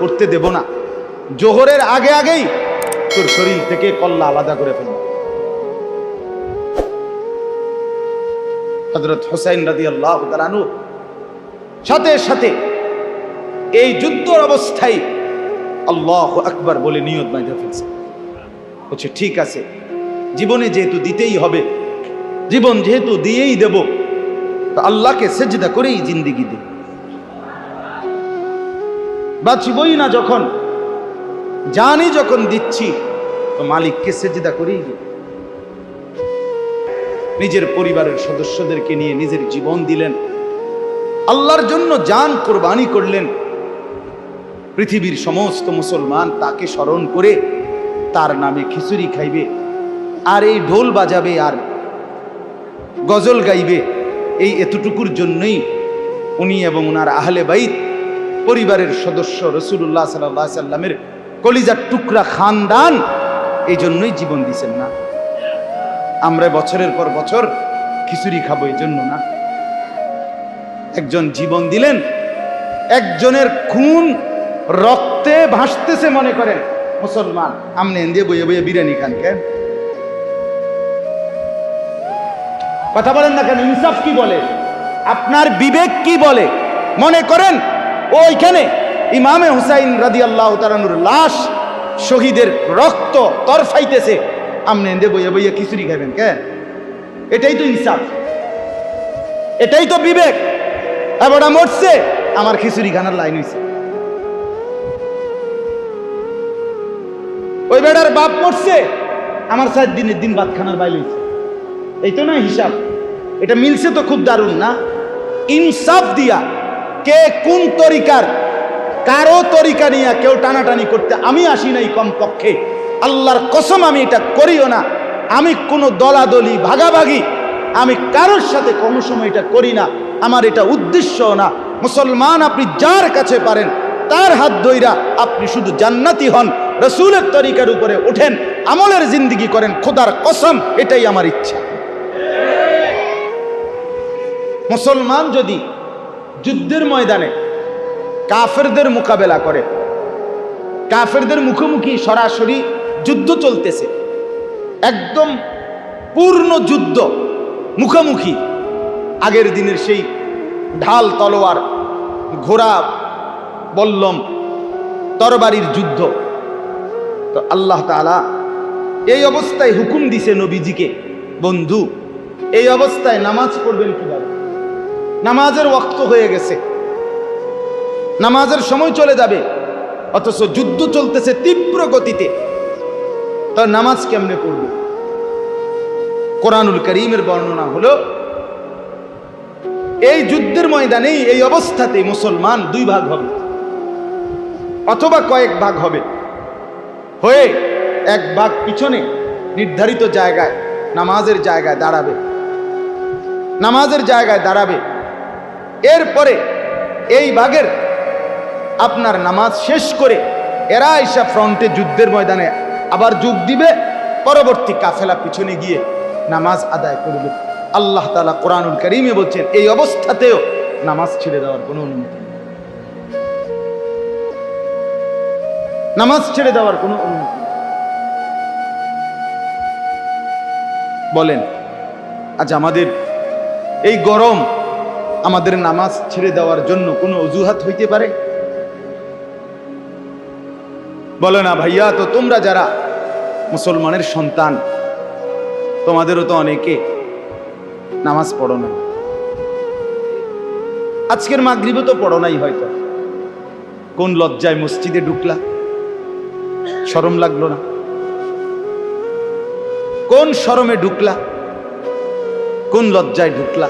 পড়তে দেব না। জোহরের আগে আগেই তোর শরীর থেকে কল্লা আলাদা করে ফেলব। হজরত হোসাইন রাদি আল্লাহ তালানু সাথে সাথে এই যুদ্ধর অবস্থায় আল্লাহ আকবার বলে নিয়ত বাইধা ফেলছে। বলছে, ঠিক আছে, জীবনে যেহেতু দিতেই হবে, জীবন যেহেতু দিয়েই দেব আল্লাহকে সেজদা করেই জিন্দিগি দেব। বাঁচবই না যখন, জানি যখন দিচ্ছি, তো মালিককে সেজদা করেই নিজের পরিবারের সদস্যদেরকে নিয়ে নিজের জীবন দিলেন। আল্লাহর জন্য জান কোরবানি করলেন। পৃথিবীর সমস্ত মুসলমান তাকে স্মরণ করে তার নামে খিচুড়ি খাইবে, আর এই ঢোল বাজাবে, আর গজল গাইবে। এই এতটুকুর জন্যই উনি এবং ওনার আহলে বাইত পরিবারের সদস্য রসুল্লাহ সাল্লাহ সাল্লামের কলিজার টুকরা খানদান এই জন্যই জীবন দিছেন না। আমরা বছরের পর বছর খিচুড়ি খাব এই জন্য না। একজন জীবন দিলেন, একজনের খুন রক্তে ভাসতেছে মনে করেন। মুসলমান, আমনে দিয়ে বইয়ে বইয়ে বিরিয়ানি খান কেন? কথা বলেন না কেন? ইনসাফ কি বলে? আপনার বিবেক কি বলে? মনে করেন ওইখানে ইমামে হুসাইন রাদি আল্লাহ তালানুর লাশ শহীদের রক্ত তরফাইতেছে। আমনে দিয়ে বইয়ে খিচুড়ি খাবেন কেন এটাই তো ইনসাফ। এটাই তো বিবেক। এবারটা মরছে, আমার খিচুড়ি খানার লাইন হয়েছে ওই বেড়ার বাপ মরছে, আমার সাত দিনের দিন ভাত খানার বাইল হয়েছে এই তো না হিসাব। এটা মিলছে তো খুব দারুণ না? ইনসাফ দিয়া কে কোন তরিকার? কারও তরিকা নিয়ে কেউ টানাটানি করতে আমি আসি নাই কমপক্ষে। আল্লাহর কসম আমি এটা করিও না। আমি কোনো দলাদলি, ভাগাভাগি, আমি কারোর সাথে কোনো সময় এটা করি না। আমার এটা উদ্দেশ্য না। মুসলমান আপনি যার কাছে পারেন, তার হাত ধইরা আপনি শুধু জান্নাতি হন, রসুলের তরিকার উপরে ওঠেন আমলের জিন্দিগি করেন, খোদার কসম, এটাই আমার ইচ্ছা। মুসলমান যদি যুদ্ধের ময়দানে কাফেরদের মোকাবেলা করে। কাফেরদের মুখোমুখি সরাসরি যুদ্ধ চলতেছে। একদম পূর্ণ যুদ্ধ মুখোমুখি। আগের দিনের সেই ঢাল, তলোয়ার, ঘোড়া, বল্লম, তরবারির যুদ্ধ। তো আল্লাহ তাআলা এই অবস্থায় হুকুম দিছে নবীজিকে, বন্ধু, এই অবস্থায় নামাজ পড়বেন কীভাবে? নামাজের ওয়াক্ত হয়ে গেছে। নামাজের সময় চলে যাবে, অথচ যুদ্ধ চলতেছে তীব্র গতিতে। তো নামাজ কেমনে পড়বে? কোরআনুল করিমের বর্ণনা হলো, এই যুদ্ধের ময়দানেই, এই অবস্থাতে মুসলমান দুই ভাগ হবে, অথবা কয়েক ভাগ হবে। হয়ে এক ভাগ পিছনে নির্ধারিত জায়গায়, নামাজের জায়গায় দাঁড়াবে। নামাজের জায়গায় দাঁড়াবে। এরপরে এই বাঘের আপনার নামাজ শেষ করে এরা এসা ফ্রন্টে যুদ্ধের ময়দানে আবার যোগ দিবে, পরবর্তী কাফেলা পিছনে গিয়ে নামাজ আদায় করবে। আল্লাহ তালা কোরআনুল করিমে বলছেন, এই অবস্থাতেও নামাজ ছেড়ে দেওয়ার কোনো অনুমতি নামাজ ছেড়ে দেওয়ার কোনো অনুমতি বলেন, আজ আমাদের এই গরম আমাদের নামাজ ছেড়ে দেওয়ার জন্য কোনো অজুহাত হইতে পারে? বলে না ভাইয়া, তো তোমরা যারা মুসলমানের সন্তান, তোমাদেরও তো অনেকে নামাজ পড়ো না আজকের মাগরিবও তো পড়ো নাই হয়তো। কোন লজ্জায় মসজিদে ঢুকলা? শরম লাগল না। কোন শরমে ঢুকলা? কোন লজ্জায় ঢুকলা?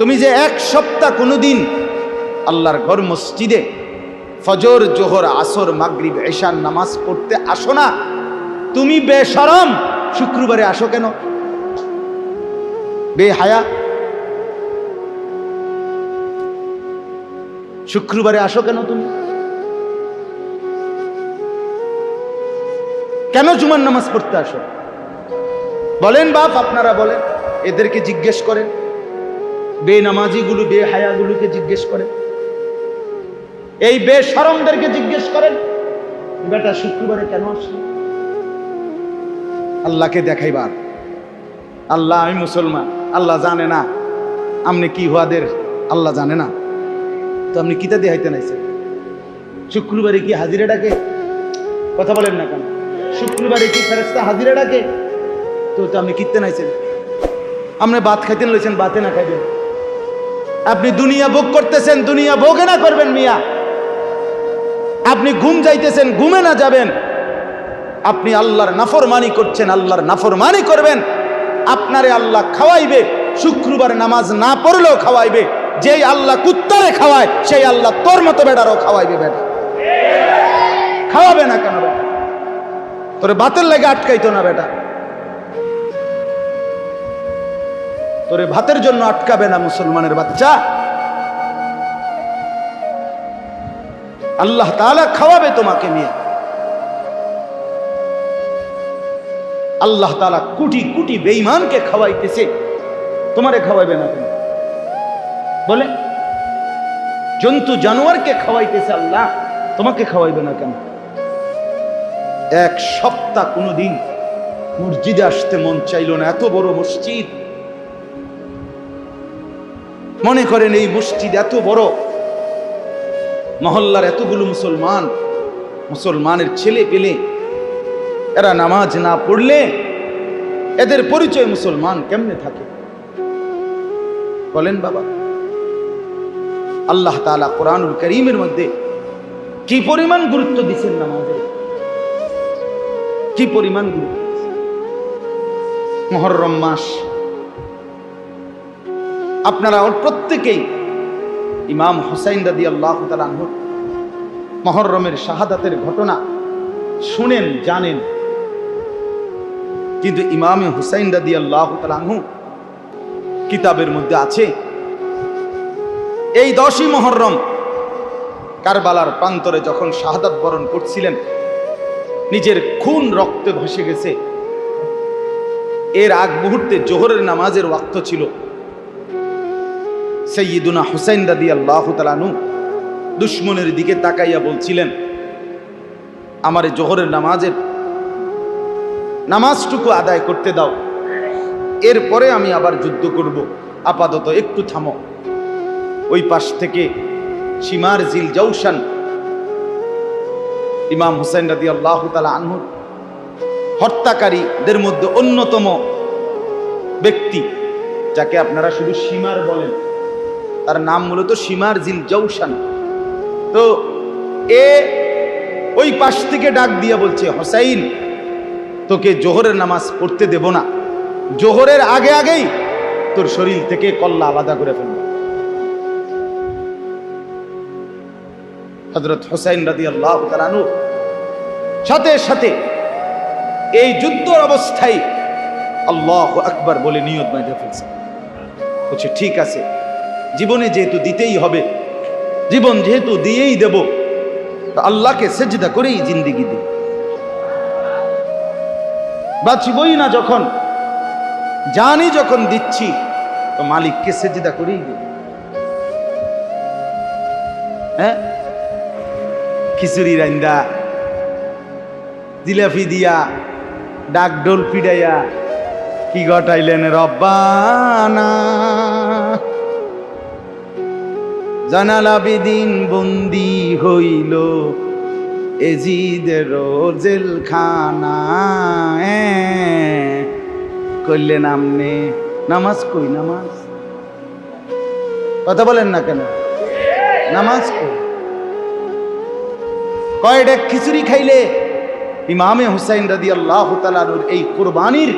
তুমি যে এক সপ্তাহ কোনোদিন আল্লাহর ঘর মসজিদে ফজর, জোহর, আসর, মাগরিব, এশার নামাজ পড়তে আসো না। তুমি বেশরম শুক্রবারে আসো কেন? বেহায়া। শুক্রবারে আসো কেন তুমি? কেন জুমার নামাজ পড়তে আসো? বলেন বাপ, আপনারা বলেন। এদেরকে জিজ্ঞেস করেন। বে নামাজিগুলো বে হায়াগুলোকে জিজ্ঞেস করেন। এই বে বেসরমদেরকে জিজ্ঞেস করেন, বেটা, শুক্রবারে কেন আসলো? আল্লাহকে দেখাইবার। আল্লাহ, আমি মুসলমান, আল্লাহ জানে না। আপনি কি হওয়াদের আল্লাহ জানে না। তো আপনি কিতা দিয়ে হাইতে নাইছেন শুক্রবারে কি হাজিরে ডাকে? কথা বলেন না কেন? শুক্রবারে কি ফেরস্তা হাজিরে ডাকে? তো আপনি কিনতে নাইছেন? আপনি ভাত খাইতেন লইছেন বাতে না খাইবেন। আপনি দুনিয়া ভোগ করতেছেন, দুনিয়া ভোগে না করবেন মিয়া। আপনি ঘুম যাইতেছেন, ঘুমে না যাবেন। আপনি আল্লাহর নাফরমানি করছেন, আল্লাহর নাফরমানি করবেন। আপনারে আল্লাহ খাওয়াইবে, শুক্রবার নামাজ না পড়লেও খাওয়াইবে। যেই আল্লাহ কুত্তারে খাওয়ায়, সেই আল্লাহ তোর মতো বেটারও খাওয়াইবে বেটা। খাওয়াবে না কেন বেটা? তোরে ভাতের লেগে আটকাইতো না বেটা। তোরে ভাতের জন্য আটকাবে না মুসলমানের বাচ্চা। আল্লাহ তাআলা খাওয়াবে তোমাকে নিয়ে। আল্লাহ তাআলা কোটি কোটি বেঈমানকে খাওয়াইতেছে। তোমারে খাওয়াইবে না কেন? বলে, জন্তু জানোয়ারকে খাওয়াইতেছে আল্লাহ, তোমাকে খাওয়াইবে না কেন? এক সপ্তাহ কোনোদিন মসজিদে আসতে মন চাইল না, এত বড় মসজিদ। মনে করেন এই মসজিদ এত বড়? মহল্লার এতগুলো মুসলমান, মুসলমানের ছেলে পেলে এরা নামাজ না পড়লে এদের পরিচয় মুসলমান কেমনে থাকে? বলেন বাবা, আল্লাহ তাআলা কোরআনুল করিমের মধ্যে কি পরিমাণ গুরুত্ব দিচ্ছেন নামাজে কি পরিমাণ গুরুত্ব মহরম মাস আপনারা ওর প্রত্যেকেই ইমাম হুসাইন রাদি আল্লাহ তালাহুর মহরমের শাহাদাতের ঘটনা শুনেন, জানেন। কিন্তু ইমামে হুসাইন রাদি আল্লাহ তালাহু কিতাবের মধ্যে আছে, এই দশই মহরম কারবালার প্রান্তরে যখন শাহাদাত বরণ করছিলেন, নিজের খুন রক্তে ভসে গেছে। এর আগ মুহূর্তে জোহরের নামাজের ওয়াক্ত ছিল। সৈয়দুনা হুসাইন রাদি আল্লাহ তালানু দুশ্মনের দিকে তাকাইয়া বলছিলেন, আমার জোহরের নামাজের নামাজটুকু আদায় করতে দাও। এরপরে আমি আবার যুদ্ধ করব। আপাতত একটু থামো। ওই পাশ থেকে সীমার জিল জৌসান ইমাম হুসাইন রাদি আল্লাহ তালা আনহুর হত্যাকারীদের মধ্যে অন্যতম ব্যক্তি, যাকে আপনারা শুধু সীমার বলেন। তার নাম মূলত সীমার জিল জৌসান তো এ ওই পাশ থেকে ডাক দিয়া বলছে, হোসাইন, তোকে জোহরের নামাজ পড়তে দেব না। জোহরের আগে আগেই তোর শরীর থেকে কল্লা আলাদা করে ফেলব। হজরত হোসাইন রাদি আল্লাহ তালানু সাথে সাথে এই যুদ্ধর অবস্থায় আল্লাহ আকবার বলে নিয়ত বাইরে ফেলছে। বলছে, ঠিক আছে জীবনে যেহেতু দিতেই হবে, জীবন যেহেতু দিয়েই দেব আল্লাহকে সেজদা করেই জিন্দিগি দিই। বাঁচবই না যখন, জানি যখন দিচ্ছি, তো মালিককে সেজদা করেই দেব। হ্যাঁ? খিচুড়ি রান্দা জিলাপি দিয়া ডাক ডোল পিডাইয়া, কি ঘটাইলেন রব্বানা? জানালাবিদিন বন্দি হইল। এজিদের জেলখানা করলেন আমনে, নামাজ কই, নামাজ? কথা বলেন না কেন? নামাজ কই? কয়টা খিচুড়ি খাইলে? ইমামে হুসাইন রাদি আল্লাহ তালানুর এই কোরবানির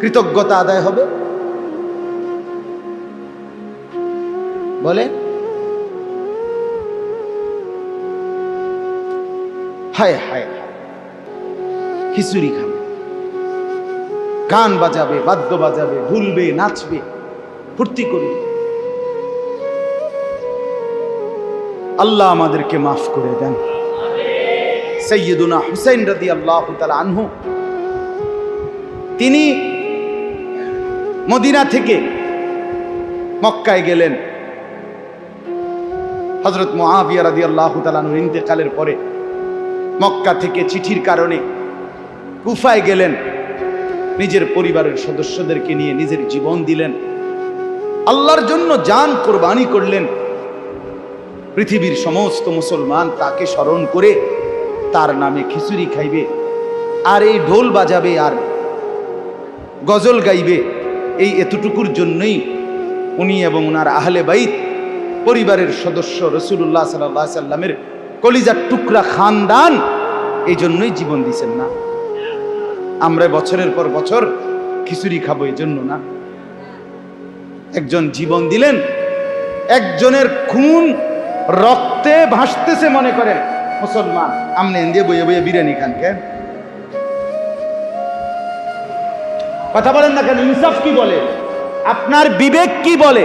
কৃতজ্ঞতা আদায় হবে? বলে হায় হায় খিচুড়ি খাবে। গান বাজাবে, বাদ্য বাজাবে, ভুলবে, নাচবে, ফুর্তি করবে। আল্লাহ আমাদেরকে মাফ করে দেন। সৈয়দুনা হুসাইন রাদি আল্লাহ আনহু, তিনি মদিনা থেকে মক্কায় গেলেন। হজরত মহাবিয়া রাদি আল্লাহ তালানুর ইন্তেকালের পরে মক্কা থেকে চিঠির কারণে কুফায় গেলেন। নিজের পরিবারের সদস্যদেরকে নিয়ে নিজের জীবন দিলেন। আল্লাহর জন্য যান কোরবানি করলেন। পৃথিবীর সমস্ত মুসলমান তাকে স্মরণ করে তার নামে খিচুড়ি খাইবে, আর এই ঢোল বাজাবে, আর গজল গাইবে। এই এতটুকুর জন্যই উনি এবং ওনার আহলে বাইত পরিবারের সদস্য রসুল্লাহ সাল্লাহ সাল্লামের কলিজার টুকরা খানদান এই জন্যই জীবন দিছেন না। আমরা বছরের পর বছর খিচুড়ি খাব এই জন্য না। একজন জীবন দিলেন, একজনের খুন রক্তে ভাসতেছে মনে করেন মুসলমান। আমনে দিয়ে বইয়ে বইয়ে বিরিয়ানি খান কেন কথা বলেন না কেন? ইনসাফ কি বলে? আপনার বিবেক কি বলে?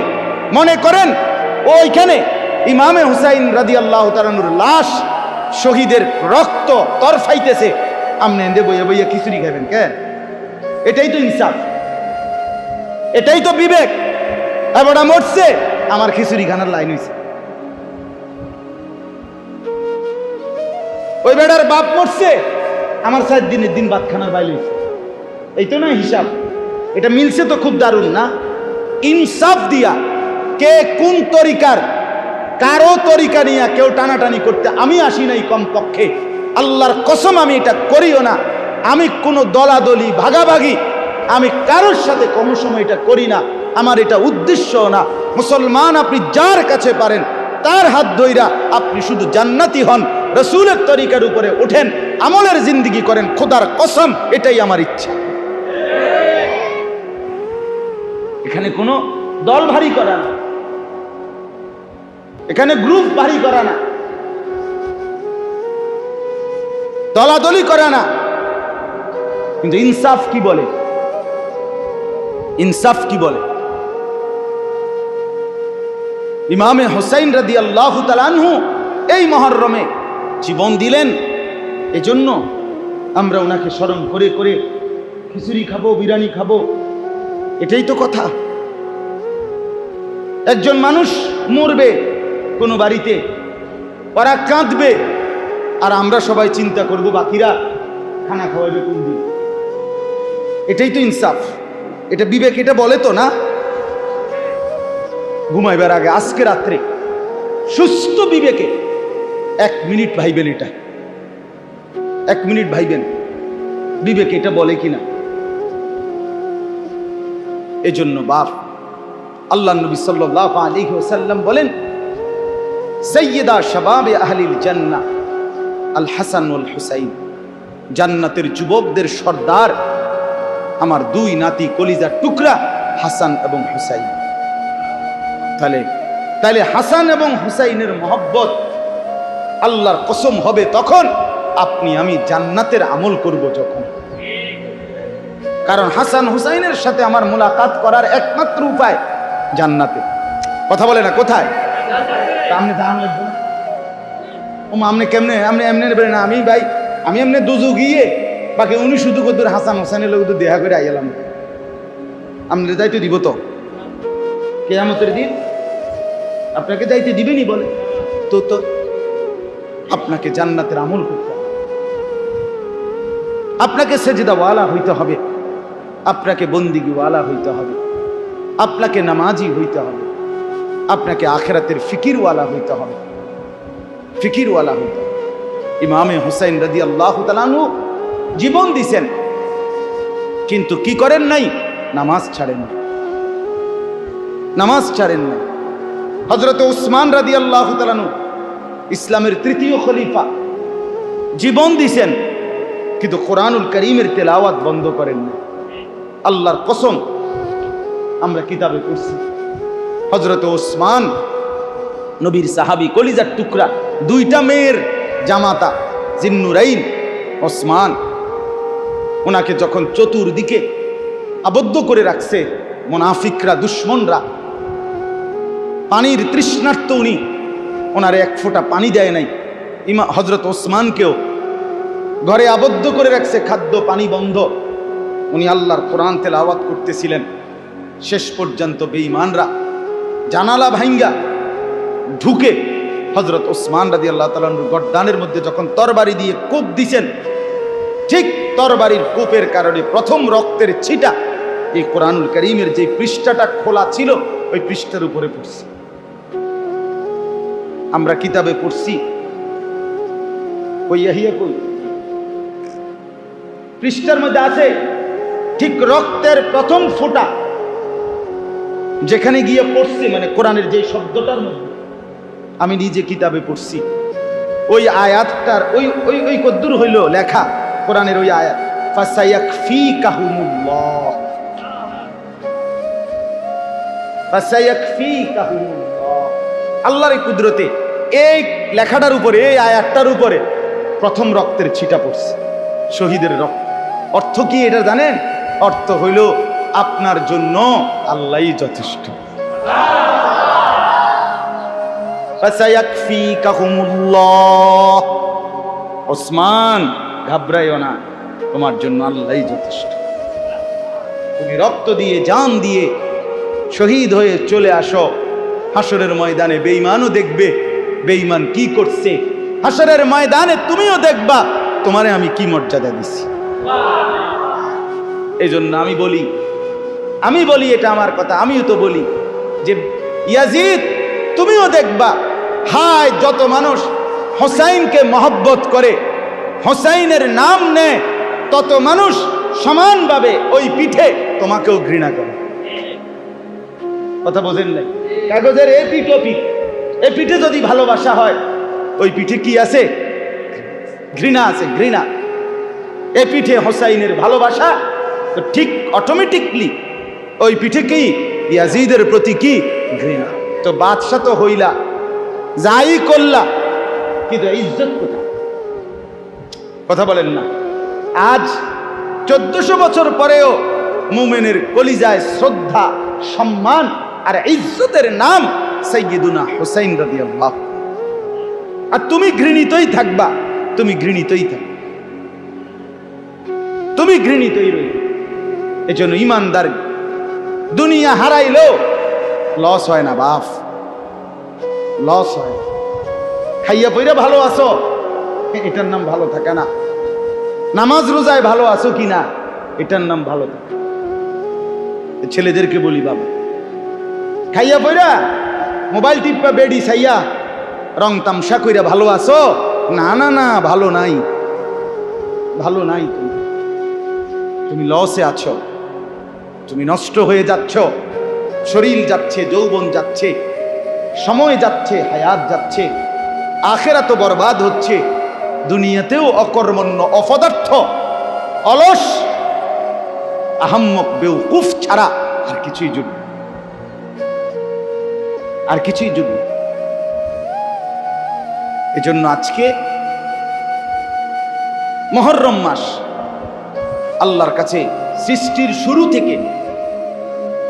মনে করেন, ওইখানে ইমামে হুসাইন রাদি আল্লাহ তালানুর লাশ শহীদের রক্ত তরফাইতেছে। আমনে এন্দে বইয়ে বইয়ে খিচুড়ি খাবেন কেন এটাই তো ইনসাফ। এটাই তো বিবেক। এবারটা মরছে আমার খিচুড়ি খানার লাইন হয়েছে ওই বেড়ার বাপ মরছে, আমার সাত দিনের দিন বাদ খানার বাইল হয়েছে এই তো না হিসাব। এটা মিলছে তো খুব দারুণ না? ইনসাফ দিয়া কে কোন তরিকার কারও তরিকা নিয়ে কেউ টানাটানি করতে আমি আসি নাই কমপক্ষে। আল্লাহর কসম, আমি এটা করিও না। আমি কোনো দলাদলি, ভাগাভাগি, আমি কারোর সাথে কোনো সময় এটা করি না। আমার এটা উদ্দেশ্য না। মুসলমান, আপনি যার কাছে পারেন, তার হাত ধইরা আপনি শুধু জান্নাতি হন, রসুলের তরিকার উপরে ওঠেন আমলের জিন্দিগি করেন, খোদার কসম, এটাই আমার ইচ্ছা। এখানে কোনো দল ভারী করা না। এখানে গ্রুপ ভারী করা না। দলাদলি করা না। কিন্তু ইনসাফ কি বলে? ইনসাফ কি বলে? ইমামে হোসাইন রাদি আল্লাহ তালানহু এই মহরমে জীবন দিলেন। এজন্য আমরা ওনাকে স্মরণ করে করে খিচুড়ি খাব, বিরিয়ানি খাব। এটাই তো কথা। একজন মানুষ মরবে কোনো বাড়িতে। ওরা কাঁদবে। আর আমরা সবাই চিন্তা করব, বাকিরা খানা খাওয়াবে কোন দিন। এটাই তো ইনসাফ। এটা বিবেক, এটা বলে তো না? ঘুমাইবার আগে, আজকে রাত্রে, সুস্থ বিবেকে এক মিনিট ভাইবেন এটা। এক মিনিট ভাইবেন, বিবেক এটা বলে কিনা? এজন্য বাপ আল্লাহ নবী সাল্লাহ আলী ওসাল্লাম বলেন সৈয়দা শাবাবে আহলিল জান্না আল হাসান উল হুসাইন। জান্নাতের যুবকদের সর্দার, আমার দুই নাতি কলিজার টুকরা হাসান এবং হুসাইন। তাহলে তাহলে হাসান এবং হুসাইনের মহব্বত আল্লাহর কসম হবে তখন আপনি, আমি জান্নাতের আমল করব যখন। কারণ হাসান হুসাইনের সাথে আমার মোলাকাত করার একমাত্র উপায় জান্নাতে। কথা বলে না, কোথায়? আপনি দাম ও আপনি কেমনে আপনি এমনি নেবেন না, আমি ভাই, আমি এমনি দুজু গিয়ে বাকি উনি শুধু কত হাসান হোসেনের লোক তো দেখা করে আইলাম। আপনি দায়িত্ব দিব তো। কেয়ামতের দিন আপনাকে দায়িত্ব দিবেনি বলে। তো তো, আপনাকে জান্নাতের আমল করতে হবে। আপনাকে সেজদাওয়ালা হইতে হবে। আপনাকে বন্দিগিওয়ালা হইতে হবে। আপনাকে নামাজি হইতে হবে। আপনাকে আখেরাতের ফিকিরওয়ালা হইতে হবে। ফিকিরওয়ালা হইতে হবে। ইমামে হুসাইন রাদি আল্লাহ তালানু জীবন দিছেন, কিন্তু কি করেন নাই? নামাজ ছাড়েন নামাজ ছাড়েন নাই। হজরত উসমান রাদি আল্লাহ তালানু ইসলামের তৃতীয় খলিফা। জীবন দিছেন, কিন্তু কোরআনুল করিমের তেলাওয়াত বন্ধ করেন না আল্লাহর কসম, আমরা কিতাবে পড়ছি। হজরত ওসমান, নবীর সাহাবি কলিজার টুকরা, দুইটা মেয়ের জামাতা, জিন্নুরাইন, ওসমান। ওনাকে যখন চতুর্দিকে আবদ্ধ করে রাখছে মোনাফিকরা, দুশ্মনরা, পানির তৃষ্ণার্ত উনি ওনার এক ফোঁটা পানি দেয় নাই। ইমা হজরত ওসমানকেও ঘরে আবদ্ধ করে রাখছে খাদ্য, পানি বন্ধ। উনি আল্লাহর কোরআন তেল আওয়াত করতেছিলেন। শেষ পর্যন্ত বেঈমানরা জানালা ভাঙ্গা ঢুকে হজরত ওসমান রাজি আল্লাহ তালুর গড্ডানের মধ্যে যখন তরবারি দিয়ে কূপ দিছেন, ঠিক তরবারির কূপের কারণে প্রথম রক্তের ছিটা এই কোরআনুল করিমের যে পৃষ্ঠাটা খোলা ছিল, ওই পৃষ্ঠার উপরে পড়ছে। আমরা কিতাবে পড়ছি কই আহিয়া কই? পৃষ্ঠার মধ্যে আছে, ঠিক রক্তের প্রথম ফোঁটা যেখানে গিয়ে পড়ছি মানে কোরআনের যে শব্দটার মধ্যে, আমি নিজে কিতাবে পড়ছি। ওই আয়াতটার, ওই ওই ওই কদ্দুর হইল লেখা, কোরআনের ওই আয়াত। আল্লাহর এই কুদরতে, এই লেখাটার উপরে, এই আয়াতটার উপরে প্রথম রক্তের ছিটা পড়ছে, শহীদের রক্ত। অর্থ কি এটা জানেন? অর্থ হইল আপনার জন্য আল্লাহই যথেষ্ট। ওসমান, ঘাবড়াইও না, তোমার জন্য আল্লাহই যথেষ্ট। তুমি রক্ত দিয়ে, জান দিয়ে শহীদ হয়ে চলে আসো। হাসরের ময়দানে বেইমানও দেখবে, বেঈমান কি করছে। হাসরের ময়দানে তুমিও দেখবা, তোমারে আমি কি মর্যাদা দিছি। এই জন্য আমি বলি আমি বলি এটা আমার কথা, আমিও তো বলি যে, ইয়াজিদ, তুমিও দেখবা, হায়, যত মানুষ হোসাইনকে মহব্বত করে, হোসাইনের নাম নেয়, তত মানুষ সমানভাবে ওই পিঠে তোমাকেও ঘৃণা করে। কথা বোঝেন নাই? কাগজের এ পিঠ ও পিঠ এ পিঠে যদি ভালোবাসা হয়, ওই পিঠে কি আছে? ঘৃণা আছে, ঘৃণা। এ পিঠে হোসাইনের ভালোবাসা তো ঠিক অটোমেটিকলি ওই পিঠে কি? ইয়াজিদের প্রতি কি ঘৃণা? তো বাদশা তো হইলা। যাই করলা, কিন্তু ইজ্জত কথা বলেন না। আজ চোদ্দশো বছর পরেও মুমেনের কলিজায় শ্রদ্ধা, সম্মান আর ইজ্জতের নাম সৈয়দুনা হোসাইন রবি আর তুমি ঘৃণিতই থাকবা, তুমি ঘৃণিতই থাকবা। তুমি ঘৃণিতই রইবে এজন্য ইমানদার দুনিয়া হারাইলো। লস হয় না বাপ। লস হয়। খাইয়া পইরা ভালো আছো? এটার নাম ভালো থাকে না। নামাজ রোজায় ভালো আছো কি না? এটার নাম ভালো থাকে। ছেলেদেরকে বলি বাবা খাইয়া পইরা মোবাইল টিপা বেডি সাইয়া রং তামসা কইরা ভালো আছো? না না না, ভালো নাই। ভালো নাই তুমি। তুমি লসে আছো। তুমি নষ্ট হয়ে যাচ্ছ। শরীর যাচ্ছে, যৌবন যাচ্ছে, সময় যাচ্ছে, হায়াত যাচ্ছে আখেরা তো বরবাদ হচ্ছে। দুনিয়াতেও অকর্মণ্য অপদার্থ, অলস, আহম্মক বেউকুফ ছাড়া আর কিছুই জুটবে আর কিছুই জুটবে এজন্য আজকে মহরম মাস আল্লাহর কাছে সৃষ্টির শুরু থেকে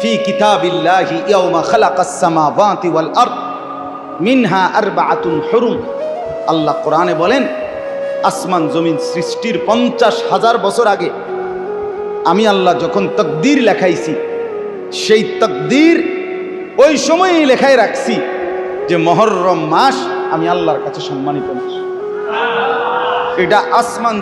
ফি কিতাবিল্লাহি ইয়াউমা খালাকাস সামাওয়াতি ওয়াল আরদ মিনহা আরবাআতুন হুরুম। আল্লাহ কোরআনে বলেন, আসমান জমিন সৃষ্টির পঞ্চাশ হাজার বছর আগে আমি আল্লাহ যখন তকদির লেখাইছি, সেই তকদির ওই সময়ই লেখায় রাখছি যে মহরম মাস আমি আল্লাহর কাছে সম্মানিত। মাস এটা আসমান